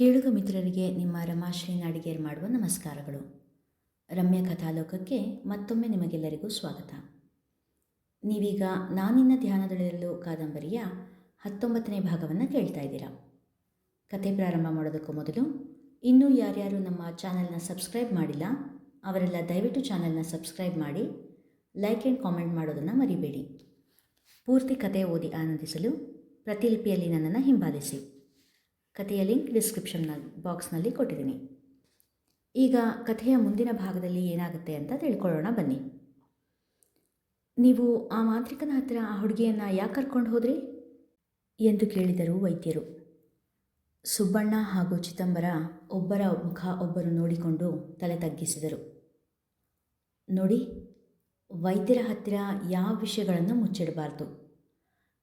ಕೇಳುಗ ಮಿತ್ರರಿಗೆ ನಿಮ್ಮ ರಮಾಶ್ರೀ ನಾಡಿಗೇರ್ ಮಾಡುವ ನಮಸ್ಕಾರಗಳು. ರಮ್ಯ ಕಥಾಲೋಕಕ್ಕೆ ಮತ್ತೊಮ್ಮೆ ನಿಮಗೆಲ್ಲರಿಗೂ ಸ್ವಾಗತ. ನೀವೀಗ ನಾನಿನ್ನ ಧ್ಯಾನದಲ್ಲಿರಲು ಕಾದಂಬರಿಯ ಹತ್ತೊಂಬತ್ತನೇ ಭಾಗವನ್ನು ಕೇಳ್ತಾ ಇದ್ದೀರಾ. ಕತೆ ಪ್ರಾರಂಭ ಮಾಡೋದಕ್ಕೂ ಮೊದಲು ಇನ್ನೂ ಯಾರ್ಯಾರು ನಮ್ಮ ಚಾನಲ್ನ ಸಬ್ಸ್ಕ್ರೈಬ್ ಮಾಡಿಲ್ಲ, ಅವರೆಲ್ಲ ದಯವಿಟ್ಟು ಚಾನಲ್ನ ಸಬ್ಸ್ಕ್ರೈಬ್ ಮಾಡಿ, ಲೈಕ್ ಆ್ಯಂಡ್ ಕಾಮೆಂಟ್ ಮಾಡೋದನ್ನು ಮರಿಬೇಡಿ. ಪೂರ್ತಿ ಕತೆ ಓದಿ ಆನಂದಿಸಲು ಪ್ರತಿಲಿಪಿಯಲ್ಲಿ ನನ್ನನ್ನು ಹಿಂಬಾಲಿಸಿ. ಕಥೆಯ ಲಿಂಕ್ ಡಿಸ್ಕ್ರಿಪ್ಷನ್ನ ಬಾಕ್ಸ್ನಲ್ಲಿ ಕೊಟ್ಟಿದ್ದೀನಿ. ಈಗ ಕಥೆಯ ಮುಂದಿನ ಭಾಗದಲ್ಲಿ ಏನಾಗುತ್ತೆ ಅಂತ ತಿಳ್ಕೊಳ್ಳೋಣ ಬನ್ನಿ. ನೀವು ಆ ಮಾಂತ್ರಿಕನ ಹತ್ತಿರ ಆ ಹುಡುಗಿಯನ್ನು ಯಾಕೆ ಕರ್ಕೊಂಡು ಹೋದ್ರಿ? ಎಂದು ಕೇಳಿದರು ವೈದ್ಯರು. ಸುಬ್ಬಣ್ಣ ಹಾಗೂ ಚಿದಂಬರ ಒಬ್ಬರ ಮುಖ ಒಬ್ಬರು ನೋಡಿಕೊಂಡು ತಲೆ ತಗ್ಗಿಸಿದರು. ನೋಡಿ, ವೈದ್ಯರ ಹತ್ತಿರ ಯಾವ ವಿಷಯಗಳನ್ನು ಮುಚ್ಚಿಡಬಾರ್ದು.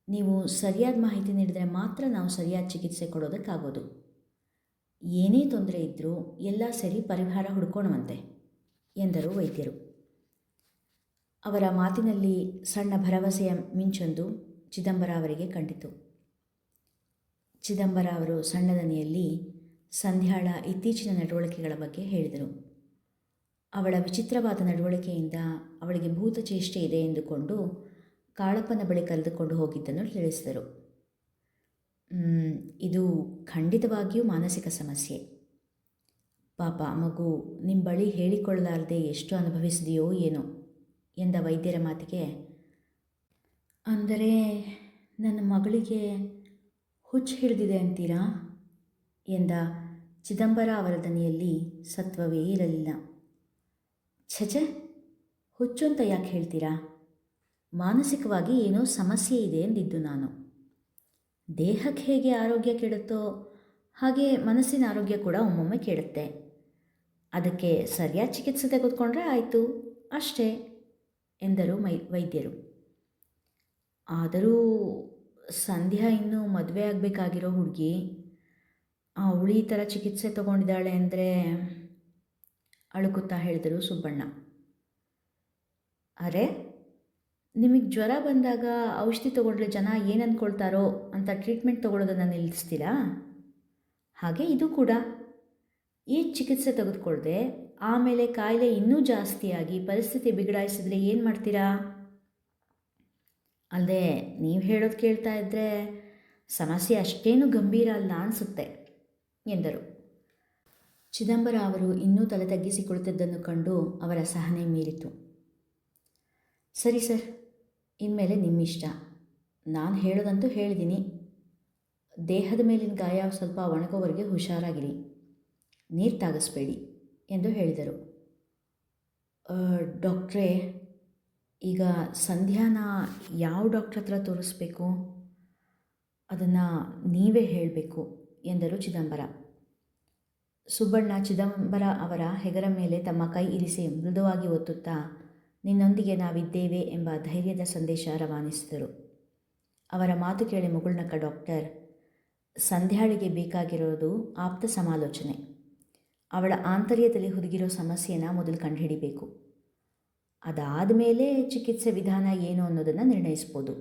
ನೀವು ಸರಿಯಾದ ಮಾಹಿತಿ ನೀಡಿದರೆ ಮಾತ್ರ ನಾವು ಸರಿಯಾದ ಚಿಕಿತ್ಸೆ ಕೊಡೋದಕ್ಕಾಗೋದು. ಏನೇ ತೊಂದರೆ ಇದ್ದರೂ ಎಲ್ಲ ಸರಿ ಪರಿಹಾರ ಹುಡ್ಕೋಣವಂತೆ ಎಂದರು ವೈದ್ಯರು. ಅವರ ಮಾತಿನಲ್ಲಿ ಸಣ್ಣ ಭರವಸೆಯ ಮಿಂಚೊಂದು ಚಿದಂಬರ ಅವರಿಗೆ ಕಂಡಿತು. ಚಿದಂಬರ ಅವರು ಸಣ್ಣದನೆಯಲ್ಲಿ ಸಂಧ್ಯಾಳ ಇತ್ತೀಚಿನ ನಡವಳಿಕೆಗಳ ಬಗ್ಗೆ ಹೇಳಿದರು. ಅವಳ ವಿಚಿತ್ರವಾದ ನಡವಳಿಕೆಯಿಂದ ಅವಳಿಗೆ ಭೂತ ಚೇಷ್ಟೆ ಇದೆ ಎಂದುಕೊಂಡು ಕಾಳಪ್ಪನ ಬಳಿ ಕರೆದುಕೊಂಡು ಹೋಗಿದ್ದನ್ನು ತಿಳಿಸಿದರು. ಇದು ಖಂಡಿತವಾಗಿಯೂ ಮಾನಸಿಕ ಸಮಸ್ಯೆ. ಪಾಪ, ಮಗು ನಿಮ್ಮ ಬಳಿ ಹೇಳಿಕೊಳ್ಳಲಾರದೆ ಎಷ್ಟು ಅನುಭವಿಸಿದೆಯೋ ಏನೋ, ಎಂದ ವೈದ್ಯರ ಮಾತಿಗೆ. ಅಂದರೆ ನನ್ನ ಮಗಳಿಗೆ ಹುಚ್ಚು ಹಿಡಿದಿದೆ ಅಂತೀರಾ? ಎಂದ ಚಿದಂಬರ ಅವರ ದನಿಯಲ್ಲಿ ಸತ್ವವೇ ಇರಲಿಲ್ಲ. ಛಚೆ ಹುಚ್ಚು ಅಂತ ಯಾಕೆ ಹೇಳ್ತೀರಾ? ಮಾನಸಿಕವಾಗಿ ಏನೋ ಸಮಸ್ಯೆ ಇದೆ ಎಂದಿದ್ದು ನಾನು. ದೇಹಕ್ಕೆ ಹೇಗೆ ಆರೋಗ್ಯ ಕೆಡುತ್ತೋ ಹಾಗೆ ಮನಸ್ಸಿನ ಆರೋಗ್ಯ ಕೂಡ ಒಮ್ಮೊಮ್ಮೆ ಕೆಡುತ್ತೆ. ಅದಕ್ಕೆ ಸರಿಯಾದ ಚಿಕಿತ್ಸೆ ತೆಗೆದುಕೊಂಡ್ರೆ ಆಯಿತು, ಅಷ್ಟೇ, ಎಂದರು ಮೈ, ವೈದ್ಯರು. ಆದರೂ ಸಂಧ್ಯಾ ಇನ್ನೂ ಮದುವೆ ಆಗಬೇಕಾಗಿರೋ ಹುಡುಗಿ ಅವಳು ಈ ಥರ ಚಿಕಿತ್ಸೆ ತಗೊಂಡಿದ್ದಾಳೆ ಅಂದರೆ ಅಳುಕುತ್ತಾ ಹೇಳಿದರು ಸುಬ್ಬಣ್ಣ. ಅರೆ ನಿಮಗೆ ಜ್ವರ ಬಂದಾಗ ಔಷಧಿ ತೊಗೊಂಡ್ರೆ ಜನ ಏನು ಅಂದ್ಕೊಳ್ತಾರೋ ಅಂತ ಟ್ರೀಟ್ಮೆಂಟ್ ತೊಗೊಳೋದನ್ನು ನಿಲ್ಲಿಸ್ತೀರಾ? ಹಾಗೆ ಇದು ಕೂಡ. ಈ ಚಿಕಿತ್ಸೆ ತೆಗೆದುಕೊಳ್ಳದೆ ಆಮೇಲೆ ಕಾಯಿಲೆ ಇನ್ನೂ ಜಾಸ್ತಿಯಾಗಿ ಪರಿಸ್ಥಿತಿ ಬಿಗಡಾಯಿಸಿದ್ರೆ ಏನು ಮಾಡ್ತೀರಾ? ಅಲ್ಲದೆ ನೀವು ಹೇಳೋದು ಕೇಳ್ತಾ ಇದ್ದರೆ ಸಮಸ್ಯೆ ಅಷ್ಟೇನು ಗಂಭೀರ ಅಲ್ಲ ಅನಿಸುತ್ತೆ, ಎಂದರು. ಚಿದಂಬರ ಅವರು ಇನ್ನೂ ತಲೆ ತಗ್ಗಿಸಿಕೊಳ್ಳುತ್ತಿದ್ದನ್ನು ಕಂಡು ಅವರ ಸಹನೆ ಮೀರಿತು. ಸರಿ ಸರ್ ಇನ್ಮೇಲೆ ನಿಮ್ಮ ಇಷ್ಟ ನಾನು ಹೇಳೋದಂತೂ ಹೇಳಿದ್ದೀನಿ ದೇಹದ ಮೇಲಿನ ಗಾಯ ಸ್ವಲ್ಪ ಒಣಗೋವರೆಗೆ ಹುಷಾರಾಗಿರಿ. ನೀರು ತಾಗಿಸ್ಬೇಡಿ ಎಂದು ಹೇಳಿದರು. ಡಾಕ್ಟ್ರೇ, ಈಗ ಸಂಧ್ಯಾನ ಯಾವ ಡಾಕ್ಟ್ರ್ ಹತ್ರ ತೋರಿಸ್ಬೇಕು? ಅದನ್ನು ನೀವೇ ಹೇಳಬೇಕು ಎಂದರು ಚಿದಂಬರ. ಸುಬ್ಬಣ್ಣ ಚಿದಂಬರ ಅವರ ಹೆಗರ ಮೇಲೆ ತಮ್ಮ ಕೈ ಇರಿಸಿ ಮೃದುವಾಗಿ ಒತ್ತುತ್ತಾ ನಿನ್ನೊಂದಿಗೆ ನಾವಿದ್ದೇವೆ ಎಂಬ ಧೈರ್ಯದ ಸಂದೇಶ ರವಾನಿಸಿದರು. ಅವರ ಮಾತು ಕೇಳಿ ಮುಗುಳ್ನಕ ಡಾಕ್ಟರ್, ಸಂಧ್ಯಾಳಿಗೆ ಬೇಕಾಗಿರೋದು ಆಪ್ತ ಸಮಾಲೋಚನೆ. ಅವಳ ಆಂತರ್ಯದಲ್ಲಿ ಹುದುಗಿರೋ ಸಮಸ್ಯೆನ ಮೊದಲು ಕಂಡುಹಿಡಿಬೇಕು. ಅದಾದ ಮೇಲೆ ಚಿಕಿತ್ಸೆ ವಿಧಾನ ಏನು ಅನ್ನೋದನ್ನು ನಿರ್ಣಯಿಸ್ಬೋದು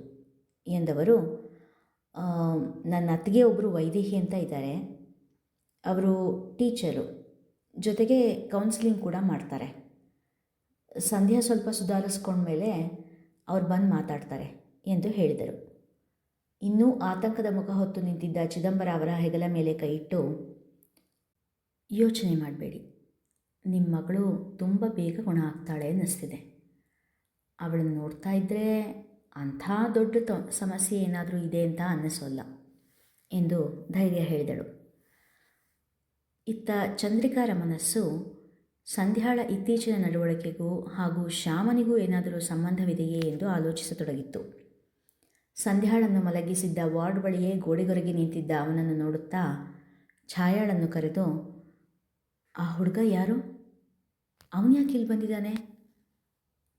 ಎಂದವರು ನನ್ನ ಅತ್ತಿಗೆ ಒಬ್ಬರು ವೈದೇಹಿ ಅಂತ ಇದ್ದಾರೆ. ಅವರು ಟೀಚರು, ಜೊತೆಗೆ ಕೌನ್ಸಿಲಿಂಗ್ ಕೂಡ ಮಾಡ್ತಾರೆ. ಸಂಧ್ಯಾ ಸ್ವಲ್ಪ ಸುಧಾರಿಸ್ಕೊಂಡ್ಮೇಲೆ ಅವ್ರು ಬಂದು ಮಾತಾಡ್ತಾರೆ ಎಂದು ಹೇಳಿದರು. ಇನ್ನೂ ಆತಂಕದ ಮುಖ ಹೊತ್ತು ನಿಂತಿದ್ದ ಚಿದಂಬರ ಅವರ ಹೆಗಲ ಮೇಲೆ ಕೈ ಇಟ್ಟು, ಯೋಚನೆ ಮಾಡಬೇಡಿ. ನಿಮ್ಮ ಮಗಳು ತುಂಬ ಬೇಗ ಗುಣ ಆಗ್ತಾಳೆ ಅನ್ನಿಸ್ತಿದೆ. ಅವಳನ್ನು ನೋಡ್ತಾ ಇದ್ದರೆ ಅಂಥ ದೊಡ್ಡ ತೊ, ಸಮಸ್ಯೆ ಏನಾದರೂ ಇದೆ ಅಂತ ಅನ್ನಿಸೋಲ್ಲ ಎಂದು ಧೈರ್ಯ ಹೇಳಿದಳು. ಇತ್ತ ಚಂದ್ರಿಕಾರ ಮನಸ್ಸು ಸಂಧ್ಯಾಳ ಇತ್ತೀಚಿನ ನಡವಳಿಕೆಗೂ ಹಾಗೂ ಶ್ಯಾಮನಿಗೂ ಏನಾದರೂ ಸಂಬಂಧವಿದೆಯೇ ಎಂದು ಆಲೋಚಿಸತೊಡಗಿತ್ತು. ಸಂಧ್ಯಾಳನ್ನು ಮಲಗಿಸಿದ್ದ ವಾರ್ಡ್ ಬಳಿಯೇ ಗೋಡೆಗೊರಗಿ ನಿಂತಿದ್ದ ಅವನನ್ನು ನೋಡುತ್ತಾ ಛಾಯಾಳನ್ನು ಕರೆದು, ಆ ಹುಡುಗ ಯಾರು? ಅವನು ಯಾಕೆ ಇಲ್ಲಿ ಬಂದಿದ್ದಾನೆ?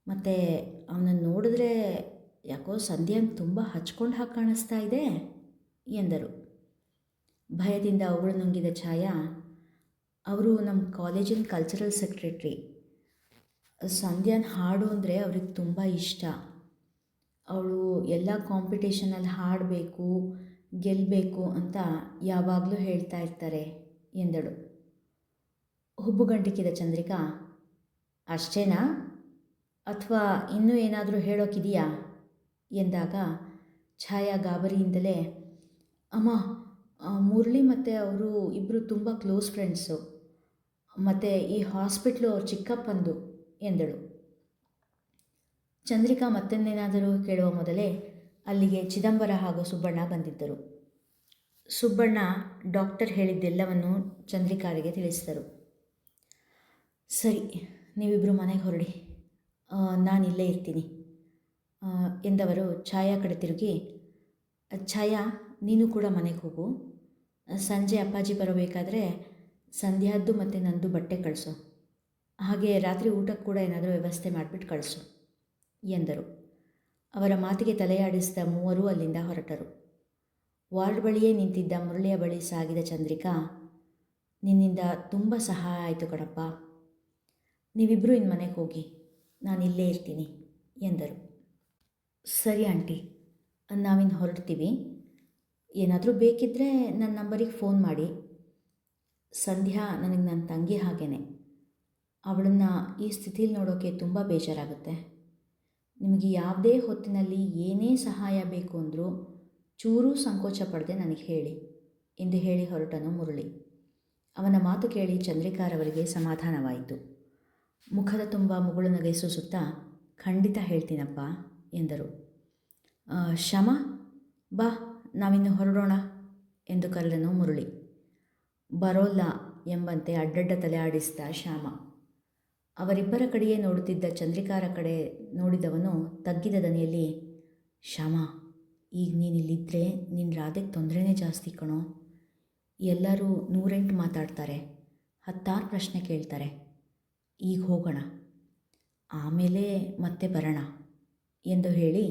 ಮತ್ತು ಅವನನ್ನು ನೋಡಿದ್ರೆ ಯಾಕೋ ಸಂಧ್ಯಾನ್ ತುಂಬ ಹಚ್ಕೊಂಡು ಹಾಕಿ ಕಾಣಿಸ್ತಾ ಇದೆ? ಎಂದರು. ಭಯದಿಂದ ಅವುಗಳು ನುಂಗಿದ ಛಾಯಾ ಅವರು ನಮ್ಮ ಕಾಲೇಜಿನ ಕಲ್ಚರಲ್ ಸೆಕ್ರೆಟ್ರಿ ಸಂಧ್ಯಾನ ಹಾಡು ಅಂದರೆ ಅವ್ರಿಗೆ ತುಂಬ ಇಷ್ಟ. ಅವಳು ಎಲ್ಲ ಕಾಂಪಿಟೇಷನಲ್ಲಿ ಹಾಡಬೇಕು ಗೆಲ್ಲಬೇಕು ಅಂತ ಯಾವಾಗಲೂ ಹೇಳ್ತಾ ಇರ್ತಾರೆ ಎಂದಳು. ಹುಬ್ಬುಗಂಟಿಕಿದ ಚಂದ್ರಿಕಾ, ಅಷ್ಟೇನಾ? ಅಥವಾ ಇನ್ನೂ ಏನಾದರೂ ಹೇಳೋಕ್ಕಿದೆಯಾ ಎಂದಾಗ ಛಾಯಾ ಗಾಬರಿಯಿಂದಲೇ ಅಮ್ಮ ಮುರಳಿ ಮತ್ತು ಅವರು ಇಬ್ಬರು ತುಂಬ ಕ್ಲೋಸ್ ಫ್ರೆಂಡ್ಸು ಮತ್ತು ಈ ಹಾಸ್ಪಿಟ್ಲು ಅವ್ರ ಚಿಕ್ಕಪ್ಪಂದು ಎಂದಳು. ಚಂದ್ರಿಕಾ ಮತ್ತೊಂದೇನಾದರೂ ಕೇಳುವ ಮೊದಲೇ ಅಲ್ಲಿಗೆ ಚಿದಂಬರ ಹಾಗೂ ಸುಬ್ಬಣ್ಣ ಬಂದಿದ್ದರು. ಸುಬ್ಬಣ್ಣ ಡಾಕ್ಟರ್ ಹೇಳಿದ್ದೆಲ್ಲವನ್ನು ಚಂದ್ರಿಕಾರಿಗೆ ತಿಳಿಸಿದರು. ಸರಿ ನೀವಿಬ್ಬರು ಮನೆಗೆ ಹೊರಡಿ. ನಾನು ಇಲ್ಲೇ ಇರ್ತೀನಿ. ಎಂದವರು ಛಾಯಾ ಕಡೆ ತಿರುಗಿ, ಛಾಯಾ, ನೀನು ಕೂಡ ಮನೆಗೆ ಹೋಗು. ಸಂಜೆ ಅಪ್ಪಾಜಿ ಬರಬೇಕಾದ್ರೆ ಸಂಧ್ಯಾದ್ದು ಮತ್ತು ನಂದು ಬಟ್ಟೆ ಕಳಿಸು. ಹಾಗೆ ರಾತ್ರಿ ಊಟಕ್ಕೆ ಕೂಡ ಏನಾದರೂ ವ್ಯವಸ್ಥೆ ಮಾಡಿಬಿಟ್ಟು ಕಳಿಸು, ಎಂದರು. ಅವರ ಮಾತಿಗೆ ತಲೆಯಾಡಿಸಿದ ಮೂವರು ಅಲ್ಲಿಂದ ಹೊರಟರು. ವಾರ್ಡ್ ಬಳಿಯೇ ನಿಂತಿದ್ದ ಮುರಳಿಯ ಬಳಿ ಸಾಗಿದ ಚಂದ್ರಿಕಾ, ನಿನ್ನಿಂದ ತುಂಬ ಸಹಾಯ ಆಯಿತು ಕಣಪ್ಪ. ನೀವಿಬ್ಬರೂ ಇನ್ನು ಮನೆಗೆ ಹೋಗಿ, ನಾನು ಇಲ್ಲೇ ಇರ್ತೀನಿ, ಎಂದರು. ಸರಿ ಆಂಟಿ ನಾವಿನ್ನು ಹೊರಡ್ತೀವಿ. ಏನಾದರೂ ಬೇಕಿದ್ದರೆ ನನ್ನ ನಂಬರಿಗೆ ಫೋನ್ ಮಾಡಿ. ಸಂಧ್ಯಾ ನನಗೆ ನನ್ನ ತಂಗಿ ಹಾಗೇ ಅವಳನ್ನು ಈ ಸ್ಥಿತಿಲಿ ನೋಡೋಕ್ಕೆ ತುಂಬ ಬೇಜಾರಾಗುತ್ತೆ. ನಿಮಗೆ ಯಾವುದೇ ಹೊತ್ತಿನಲ್ಲಿ ಏನೇ ಸಹಾಯ ಬೇಕು ಅಂದರೂ ಚೂರೂ ಸಂಕೋಚ ಪಡದೆ ನನಗೆ ಹೇಳಿ. ಎಂದು ಹೇಳಿ ಹೊರಟನು ಮುರಳಿ. ಅವನ ಮಾತು ಕೇಳಿ ಚಂದ್ರಿಕಾರವರಿಗೆ ಸಮಾಧಾನವಾಯಿತು. ಮುಖದ ತುಂಬ ಮುಗುಳು ನಗೆ ಸೂಸುತ್ತಾ, ಖಂಡಿತ ಹೇಳ್ತೀನಪ್ಪ, ಎಂದರು. ಶಮ ಬಾ, ನಾವಿನ್ನು ಹೊರಡೋಣ, ಎಂದು ಕರೆದನು ಮುರಳಿ. ಬರೋಲ್ಲ ಎಂಬಂತೆ ಅಡ್ಡಡ್ಡ ತಲೆ ಆಡಿಸಿದ ಶ್ಯಾಮ. ಅವರಿಬ್ಬರ ಕಡೆಯೇ ನೋಡುತ್ತಿದ್ದ ಚಂದ್ರಿಕಾರ ಕಡೆ ನೋಡಿದವನು ತಗ್ಗಿದ ದನಿಯಲ್ಲಿ, ಶ್ಯಾಮ, ಈಗ ನೀನಿಲ್ಲಿದ್ದರೆ ನಿನ್ನ ರಾಧೆಗೆ ತೊಂದರೆನೇ ಜಾಸ್ತಿ ಕಣೋ. ಎಲ್ಲರೂ ನೂರೆಂಟು ಮಾತಾಡ್ತಾರೆ, ಹತ್ತಾರು ಪ್ರಶ್ನೆ ಕೇಳ್ತಾರೆ. ಈಗ ಹೋಗೋಣ. ಆಮೇಲೆ ಮತ್ತೆ ಬರೋಣ, ಎಂದು ಹೇಳಿ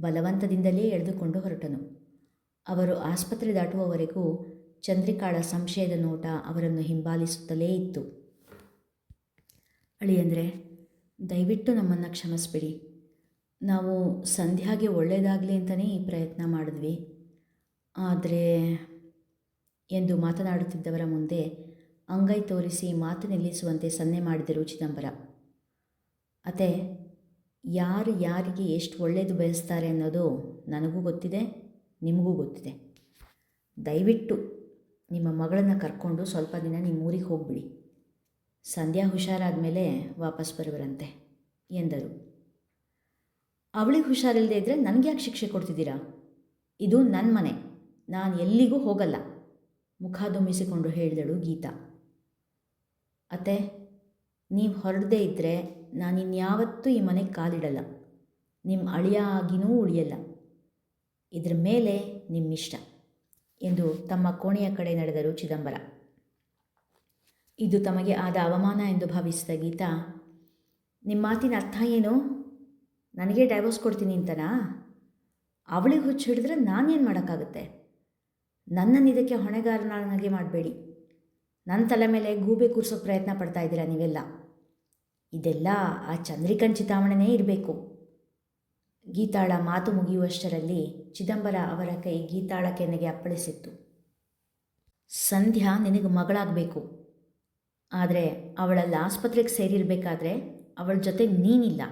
ಬಲವಂತದಿಂದಲೇ ಎಳೆದುಕೊಂಡು ಹೊರಟನು. ಅವರು ಆಸ್ಪತ್ರೆ ದಾಟುವವರೆಗೂ ಚಂದ್ರಿಕಾಳ ಸಂಶಯದ ನೋಟ ಅವರನ್ನು ಹಿಂಬಾಲಿಸುತ್ತಲೇ ಇತ್ತು. ಅಳಿಯಂದರೆ, ದಯವಿಟ್ಟು ನಮ್ಮನ್ನು ಕ್ಷಮಿಸ್ಬಿಡಿ. ನಾವು ಸಂಧ್ಯಾಗೆ ಒಳ್ಳೆಯದಾಗಲಿ ಅಂತಲೇ ಈ ಪ್ರಯತ್ನ ಮಾಡಿದ್ವಿ. ಆದರೆ, ಎಂದು ಮಾತನಾಡುತ್ತಿದ್ದವರ ಮುಂದೆ ಅಂಗೈ ತೋರಿಸಿ ಮಾತು ನಿಲ್ಲಿಸುವಂತೆ ಸನ್ನೆ ಮಾಡಿದರು ಚಿದಂಬರ. ಅತೆ ಯಾರು ಯಾರಿಗೆ ಎಷ್ಟು ಒಳ್ಳೆಯದು ಬಯಸ್ತಾರೆ ಅನ್ನೋದು ನನಗೂ ಗೊತ್ತಿದೆ, ನಿಮಗೂ ಗೊತ್ತಿದೆ. ದಯವಿಟ್ಟು ನಿಮ್ಮ ಮಗಳನ್ನು ಕರ್ಕೊಂಡು ಸ್ವಲ್ಪ ದಿನ ನಿಮ್ಮ ಊರಿಗೆ ಹೋಗ್ಬಿಡಿ. ಸಂಧ್ಯಾ ಹುಷಾರಾದ ಮೇಲೆ ವಾಪಸ್ ಬರುವರಂತೆ ಎಂದರು. ಅವಳಿಗೆ ಹುಷಾರಿಲ್ಲದೆ ಇದ್ದರೆ ನನಗೆ ಯಾಕೆ ಶಿಕ್ಷೆ ಕೊಡ್ತಿದ್ದೀರಾ? ಇದು ನನ್ನ ಮನೆ. ನಾನು ಎಲ್ಲಿಗೂ ಹೋಗಲ್ಲ. ಮುಖ ದುಮ್ಮಿಸಿಕೊಂಡು ಹೇಳಿದಳು ಗೀತಾ. ಅತ್ತೆ, ನೀವು ಹೊರಡದೇ ಇದ್ದರೆ ನಾನು ಇನ್ಯಾವತ್ತೂ ಈ ಮನೆಗೆ ಕಾಲಿಡಲ್ಲ. ನಿಮ್ಮ ಅಳಿಯ ಆಗಿನೂ ಉಳಿಯಲ್ಲ. ಇದ್ರ ಮೇಲೆ ನಿಮ್ಮಿಷ್ಟ. ಎಂದು ತಮ್ಮ ಕೋಣೆಯ ಕಡೆ ನಡೆದರು ಚಿದಂಬರ. ಇದು ತಮಗೆ ಆದ ಅವಮಾನ ಎಂದು ಭಾವಿಸಿದ ಗೀತಾ ನಿಮ್ಮ ಮಾತಿನ ಅರ್ಥ ಏನು? ನನಗೆ ಡೈವೋರ್ಸ್ ಕೊಡ್ತೀನಿ ಅಂತನಾ? ಅವಳಿಗೆ ಹುಚ್ಚು ಹಿಡಿದ್ರೆ ನಾನೇನು ಮಾಡೋಕ್ಕಾಗುತ್ತೆ? ನನ್ನನ್ನು ಇದಕ್ಕೆ ಹೊಣೆಗಾರನಾಗಿ ಮಾಡಬೇಡಿ. ನನ್ನ ತಲೆ ಮೇಲೆ ಗೂಬೆ ಕೂರಿಸೋ ಪ್ರಯತ್ನ ಪಡ್ತಾ ಇದ್ದೀರಾ ನೀವೆಲ್ಲ? ಇದೆಲ್ಲ ಆ ಚಂದ್ರಿಕನ್ ಚಿತಾಮಣನೇ ಇರಬೇಕು. ಗೀತಾಳ ಮಾತು ಮುಗಿಯುವಷ್ಟರಲ್ಲಿ ಚಿದಂಬರ ಅವರ ಕೈ ಗೀತಾಳ ಕೆನೆಗೆ ಅಪ್ಪಳಿಸಿತ್ತು. ಸಂಧ್ಯಾ ನಿನಗೆ ಮಗಳಾಗಬೇಕು. ಆದರೆ ಅವಳಲ್ಲಿ ಆಸ್ಪತ್ರೆಗೆ ಸೇರಿರಬೇಕಾದ್ರೆ ಅವಳ ಜೊತೆ ನೀನಿಲ್ಲ.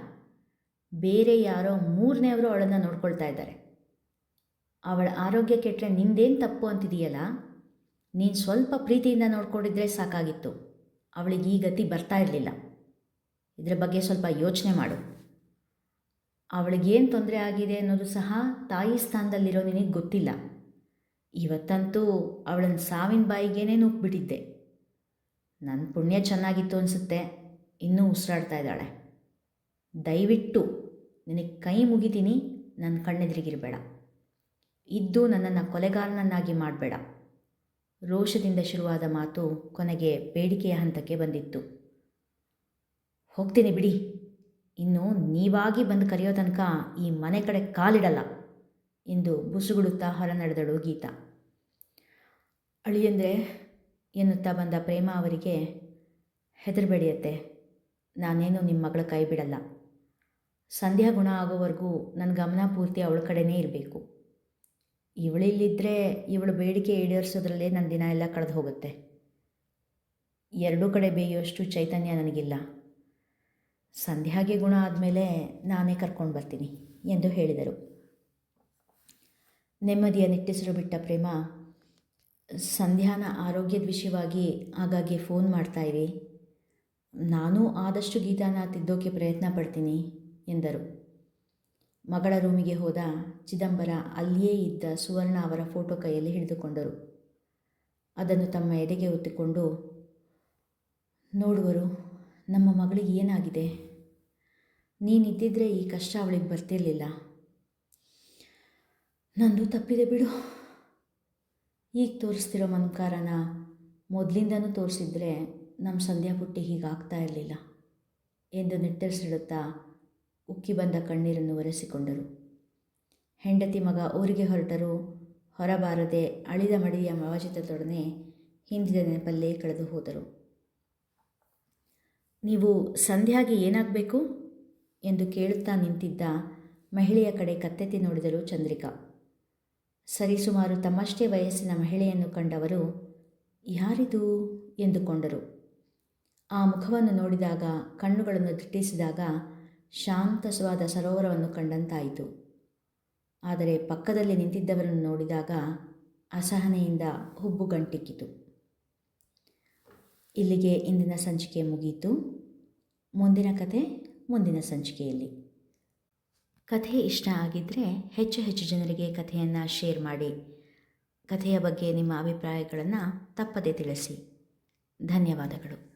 ಬೇರೆ ಯಾರೋ ಮೂರನೆಯವರು ಅವಳನ್ನು ನೋಡ್ಕೊಳ್ತಾ ಇದ್ದಾರೆ. ಅವಳ ಆರೋಗ್ಯ ಕೆಟ್ಟರೆ ನಿಂದೇನು ತಪ್ಪು ಅಂತಿದೆಯಲ್ಲ? ನೀನು ಸ್ವಲ್ಪ ಪ್ರೀತಿಯಿಂದ ನೋಡ್ಕೊಂಡಿದ್ರೆ ಸಾಕಾಗಿತ್ತು. ಅವಳಿಗೆ ಈ ಗತಿ ಬರ್ತಾ ಇರಲಿಲ್ಲ. ಇದರ ಬಗ್ಗೆ ಸ್ವಲ್ಪ ಯೋಚನೆ ಮಾಡು. ಅವಳಿಗೇನು ತೊಂದರೆ ಆಗಿದೆ ಅನ್ನೋದು ಸಹ ತಾಯಿ ಸ್ಥಾನದಲ್ಲಿರೋ ನಿನಗೆ ಗೊತ್ತಿಲ್ಲ. ಇವತ್ತಂತೂ ಅವಳನ್ನು ಸಾವಿನ ಬಾಯಿಗೇನೆ ನುಗ್ಬಿಟ್ಟಿದ್ದೆ ನನ್ನ ಪುಣ್ಯ ಚೆನ್ನಾಗಿತ್ತು ಅನಿಸುತ್ತೆ. ಇನ್ನೂ ಉಸಿರಾಡ್ತಾ ಇದ್ದಾಳೆ. ದಯವಿಟ್ಟು ನಿನಗೆ ಕೈ ಮುಗಿತೀನಿ ನನ್ನ ಕಣ್ಣೆದುರಿಗಿರಬೇಡ. ಇದ್ದು ನನ್ನನ್ನು ಕೊಲೆಗಾರನನ್ನಾಗಿ ಮಾಡಬೇಡ. ರೋಷದಿಂದ ಶುರುವಾದ ಮಾತು ಕೊನೆಗೆ ಬೇಡಿಕೆಯ ಹಂತಕ್ಕೆ ಬಂದಿತ್ತು. ಹೋಗ್ತೀನಿ ಬಿಡಿ. ಇನ್ನು ನೀವಾಗಿ ಬಂದು ಕರೆಯೋ ತನಕ ಈ ಮನೆ ಕಡೆ ಕಾಲಿಡಲ್ಲ ಎಂದು ಬುಸುಗುಡುತ್ತಾ ಹೊರ ನಡೆದಳು ಗೀತಾ. ಅಳಿಯಂದರೆ ಎನ್ನುತ್ತಾ ಬಂದ ಪ್ರೇಮ ಅವರಿಗೆ, ಹೆದರಬೇಡಿಯತ್ತೆ, ನಾನೇನು ನಿಮ್ಮ ಮಗಳ ಕೈ ಬಿಡಲ್ಲ. ಸಂಧ್ಯಾ ಗುಣ ಆಗೋವರೆಗೂ ನನ್ನ ಗಮನ ಪೂರ್ತಿ ಅವಳ ಕಡೆನೇ ಇರಬೇಕು. ಇವಳಿಲ್ಲಿದ್ದರೆ ಇವಳು ಬೇಡಿಕೆ ಈಡೇರಿಸೋದ್ರಲ್ಲೇ ನನ್ನ ದಿನ ಎಲ್ಲ ಕಳೆದು ಹೋಗುತ್ತೆ. ಎರಡೂ ಕಡೆ ಬೇಯೋಷ್ಟು ಚೈತನ್ಯ ನನಗಿಲ್ಲ. ಸಂಧ್ಯಾಗೆ ಗುಣ ಆದಮೇಲೆ ನಾನೇ ಕರ್ಕೊಂಡು ಬರ್ತೀನಿ ಎಂದು ಹೇಳಿದರು. ನೆಮ್ಮದಿಯ ನಿಟ್ಟಿಸಿರು ಬಿಟ್ಟ ಪ್ರೇಮ, ಸಂಧ್ಯಾನ ಆರೋಗ್ಯದ ವಿಷಯವಾಗಿ ಆಗಾಗ್ಗೆ ಫೋನ್ ಮಾಡ್ತಾ ಇರಿ. ನಾನು ಆದಷ್ಟು ಗೀತಾನ ತಿದ್ದೋಕೆ ಪ್ರಯತ್ನ ಪಡ್ತೀನಿ ಎಂದರು. ಮಗಳ ರೂಮಿಗೆ ಹೋದ ಚಿದಂಬರ ಅಲ್ಲಿಯೇ ಇದ್ದ ಸುವರ್ಣ ಅವರ ಫೋಟೋ ಕೈಯಲ್ಲಿ ಹಿಡಿದುಕೊಂಡರು. ಅದನ್ನು ತಮ್ಮ ಎದೆಗೆ ಒತ್ತಿಕೊಂಡು, ನೋಡುವರು ನಮ್ಮ ಮಗಳಿಗೆ ಏನಾಗಿದೆ? ನೀನಿದ್ದಿದ್ರೆ ಈ ಕಷ್ಟ ಅವಳಿಗೆ ಬರ್ತಿರಲಿಲ್ಲ. ನಂದು ತಪ್ಪಿದೆ ಬಿಡು. ಈಗ ತೋರಿಸ್ತಿರೋ ಮನ್ಕಾರನ ಮೊದಲಿಂದನೂ ತೋರಿಸಿದ್ರೆ ನಮ್ಮ ಸಂಧ್ಯಾ ಪುಟ್ಟಿ ಹೀಗಾಗ್ತಾ ಇರಲಿಲ್ಲ. ಎಂದು ನಿಟ್ಟರಿಸಿಡುತ್ತಾ ಉಕ್ಕಿ ಬಂದ ಕಣ್ಣೀರನ್ನು ಒರೆಸಿಕೊಂಡರು. ಹೆಂಡತಿ ಮಗ ಊರಿಗೆ ಹೊರಟರು ಹೊರಬಾರದೆ ಅಳಿದ ಮಡಿಯ ಮವಾಜಿತದೊಡನೆ ಹಿಂದಿನ ನೆನಪಲ್ಲೇ ಕಳೆದು ಹೋದರು. ನೀವು ಸಂಧ್ಯಾಗೆ ಏನಾಗಬೇಕು? ಎಂದು ಕೇಳುತ್ತಾ ನಿಂತಿದ್ದ ಮಹಿಳೆಯ ಕಡೆ ಕತ್ತೆತ್ತಿ ನೋಡಿದರು ಚಂದ್ರಿಕಾ. ಸರಿಸುಮಾರು ತಮ್ಮಷ್ಟೇ ವಯಸ್ಸಿನ ಮಹಿಳೆಯನ್ನು ಕಂಡವರು, ಯಾರಿದು? ಎಂದುಕೊಂಡರು. ಆ ಮುಖವನ್ನು ನೋಡಿದಾಗ, ಕಣ್ಣುಗಳನ್ನು ದಿಟ್ಟಿಸಿದಾಗ ಶಾಂತಸವಾದ ಸರೋವರವನ್ನು ಕಂಡಂತಾಯಿತು. ಆದರೆ ಪಕ್ಕದಲ್ಲಿ ನಿಂತಿದ್ದವರನ್ನು ನೋಡಿದಾಗ ಅಸಹನೆಯಿಂದ ಹುಬ್ಬು ಗಂಟಿಕ್ಕಿತು ಇಲ್ಲಿಗೆ ಇಂದಿನ ಸಂಚಿಕೆ ಮುಗಿಯಿತು ಮುಂದಿನ ಕತೆ ಮುಂದಿನ ಸಂಚಿಕೆಯಲ್ಲಿ. ಕಥೆ ಇಷ್ಟ ಆಗಿದ್ದರೆ ಹೆಚ್ಚು ಹೆಚ್ಚು ಜನರಿಗೆ ಕಥೆಯನ್ನು ಶೇರ್ ಮಾಡಿ. ಕಥೆಯ ಬಗ್ಗೆ ನಿಮ್ಮ ಅಭಿಪ್ರಾಯಗಳನ್ನು ತಪ್ಪದೇ ತಿಳಿಸಿ. ಧನ್ಯವಾದಗಳು.